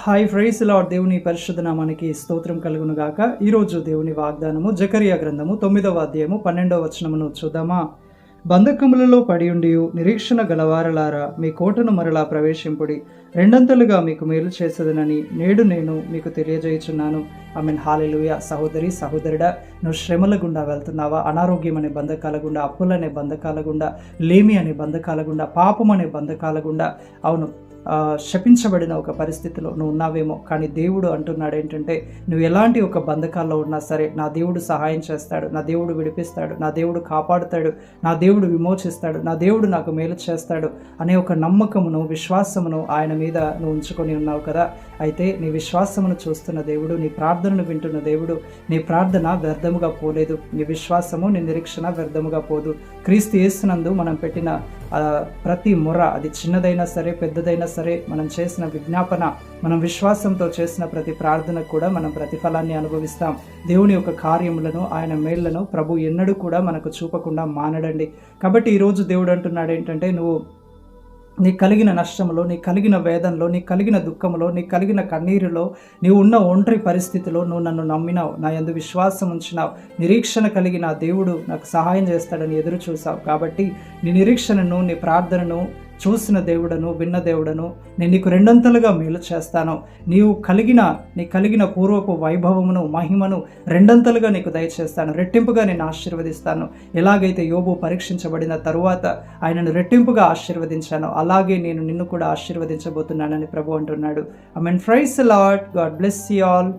Hi fries lord దేవుని పరిశుద్ధ నామానికి స్తోత్రం కలుగును గాక ఈరోజు దేవుని వాగ్దానము జకరియా గ్రంథము తొమ్మిదవ అధ్యాయము పన్నెండవ వచనమును చూద్దామా? బంధకములలో పడియుండి నిరీక్షణ గలవారలారా మీ కోటను మరలా ప్రవేశింపుడి. రెండంతలుగా మీకు మేలు చేసేదనని నేడు నేను మీకు తెలియజేయుచున్నాను. ఐ మీన్ హాలిలుయ సహోదరి సహోదరుడా నువ్వు శ్రమల గుండా వెళ్తున్నావా? అనారోగ్యం అనే బంధకాల గుండా అప్పులనే బంధకాల గుండా లేమి అనే బంధకాల గుండా పాపం అనే బంధకాల గుండా. అవును శపించబడిన ఒక పరిస్థితిలో నువ్వు ఉన్నావేమో. కానీ దేవుడు అంటున్నాడు ఏంటంటే నువ్వు ఎలాంటి ఒక బంధకాల్లో ఉన్నా సరే నా దేవుడు సహాయం చేస్తాడు నా దేవుడు విడిపిస్తాడు నా దేవుడు కాపాడుతాడు నా దేవుడు విమోచిస్తాడు నా దేవుడు నాకు మేలు చేస్తాడు అనే ఒక నమ్మకమును విశ్వాసమును ఆయన మీద నువ్వు ఉంచుకొని ఉన్నావు కదా. అయితే నీ విశ్వాసమును చూస్తున్న దేవుడు నీ ప్రార్థనను వింటున్న దేవుడు నీ ప్రార్థన వ్యర్థముగా పోలేదు. నీ విశ్వాసము నీ నిరీక్షణ వ్యర్థముగా పోదు. క్రీస్తు యేసునందు మనం పెట్టిన ప్రతి మొర అది చిన్నదైనా సరే పెద్దదైనా సరే మనం చేసిన విజ్ఞాపన మనం విశ్వాసంతో చేసిన ప్రతి ప్రార్థనకు కూడా మనం ప్రతిఫలాన్ని అనుభవిస్తాం. దేవుని యొక్క కార్యములను ఆయన మేళ్ళను ప్రభు ఎన్నడూ కూడా మనకు చూపకుండా మానడండి. కాబట్టి ఈరోజు దేవుడు అంటున్నాడు ఏంటంటే నువ్వు నీ కలిగిన నష్టంలో నీ కలిగిన వేదనలో నీ కలిగిన దుఃఖంలో నీ కలిగిన కన్నీరులో నీవు ఉన్న ఒంటరి పరిస్థితిలో నువ్వు నన్ను నమ్మినావు. నా యందు విశ్వాసం ఉంచినావు. నిరీక్షణ కలిగిన దేవుడు నాకు సహాయం చేస్తాడని ఎదురు చూసావు. కాబట్టి నీ నిరీక్షణను నీ ప్రార్థనను చూసిన దేవుడను విన్న దేవుడను నేను నీకు రెండంతలుగా మేలు చేస్తాను. నీవు కలిగిన నీ కలిగిన పూర్వపు వైభవమును మహిమను రెండంతలుగా నీకు దయచేస్తాను. రెట్టింపుగా నేను ఆశీర్వదిస్తాను. ఎలాగైతే యోబు పరీక్షించబడిన తరువాత ఆయనను రెట్టింపుగా ఆశీర్వదించాను అలాగే నేను నిన్ను కూడా ఆశీర్వదించబోతున్నానని ప్రభు అంటున్నాడు. I mean praise lord God bless you all